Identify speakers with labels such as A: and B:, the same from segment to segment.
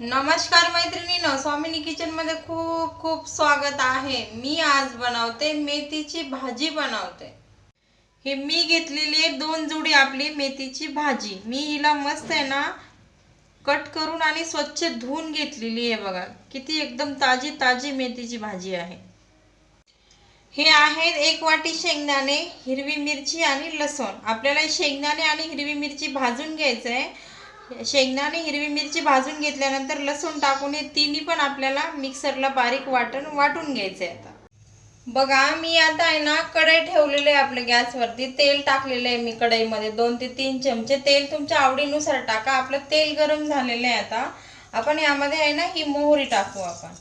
A: नमस्कार मैत्रिणीनं स्वामिनी किचनमध्ये खूप खूप स्वागत आहे. मी आज बनवते मेथीची भाजी बनवते. हे मी घेतलेली आहे दोन जुडी आपली मेथीची भाजी. मी हिला मस्त आहे ना कट करून आणि स्वच्छ धुवून घेतलेली आहे बघा. किती एकदम ताजी ताजी मेथीची भाजी आहे. हे आहेत एक वाटी शेंगदाणे हिरवी मिरची आणि लसूण. आपल्याला शेंगदाणे आणि हिरवी मिरची भाजून घ्यायचं आहे शेंगदाणे हिरवी मिरची भाजून घेतल्यानंतर लसूण टाकून हे तिन्ही पण आपल्याला मिक्सरला बारीक वाटून वाटून घ्यायचं आहे आता. बघा मी आता आहे ना कढई ठेवलेलं आहे आपल्या गॅसवरती. तेल टाकलेलं आहे मी कढईमध्ये. दोन ते तीन चमचे तेल तुमच्या आवडीनुसार टाका. आपलं तेल गरम झालेलं आहे आता. आपण यामध्ये आहे ना ही मोहरी टाकू आपण.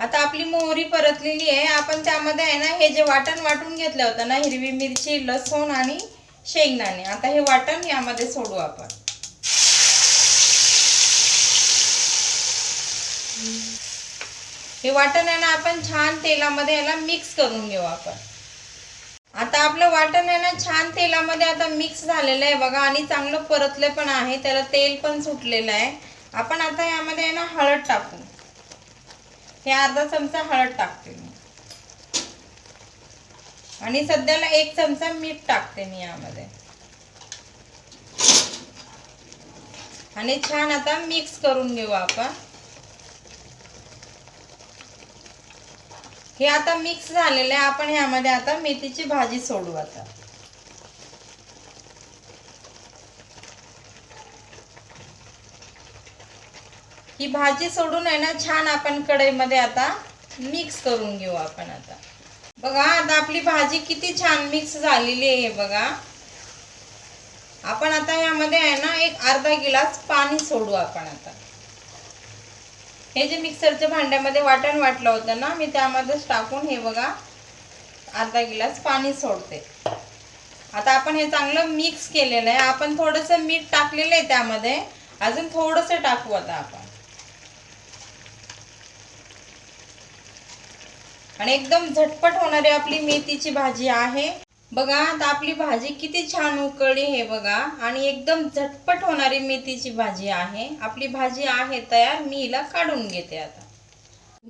A: आता आपली मोहरी परतलेली आहे. आपण त्यामध्ये आहे ना हे जे वाटण वाटून घेतलं होतं ना हिरवी मिरची लसूण आणि शेंगदाणे. आता हे वाटण यामध्ये सोडू आपण. हे वाटण आहे ना आपण छान तेलामध्ये याला मिक्स करून घेऊ आपण. आता आपलं वाटण आहे ना छान तेलामध्ये आता मिक्स झालेलं आहे बघा. आणि चांगलं परतलं पण आहे. त्याला तेल पण सुटलेलं आहे. आपण आता यामध्ये आहे ना हळद टाकू. हे अर्धा चमचा हळद टाकते मी. आणि सध्याला एक चमचा मीठ टाकते मी यामध्ये. आणि छान आता मिक्स करून घेऊ आपण. हे आता मिक्स झालेलं आहे. आपण ह्यामध्ये आता मेथीची भाजी सोडू आता. ही भाजी सोडून आहे ना छान आपण कढईमध्ये आता मिक्स करून घेऊ आपण आता. बघा आता आपली भाजी किती छान मिक्स झालेली आहे बघा. आपण आता यामध्ये आहे ना एक अर्धा गिलास पाणी सोडू आपण आता. हे जे मिक्सरच्या भांड्यामध्ये वाटण वाटलं होतं ना मी त्यामध्येच टाकून हे बघा अर्धा गिलास पाणी सोडते. आता आपण हे चांगलं मिक्स केलेलं आहे. आपण थोडंसं मीठ टाकलेलं आहे त्यामध्ये. अजून थोडंसं टाकू आता आपण. आणि एकदम झटपट होणारी आपली मेथीची भाजी आहे. बघा आता आपली भाजी किती छान उकळली हे बघा. आणि एकदम झटपट होणारी मेथीची भाजी आहे. आपली भाजी आहे तयार मी हिला काढून घेते आता.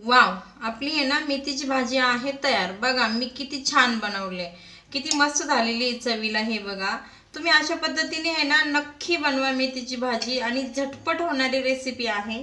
A: वाव आपली आहे ना मेथीची भाजी आहे तयार. बघा मी किती छान बनवले. किती मस्त झालेली आहे चवीला हे बघा. तुम्ही अशा पद्धतीने आहे ना नक्की बनवा मेथीची भाजी. आणि झटपट होणारी रेसिपी आहे.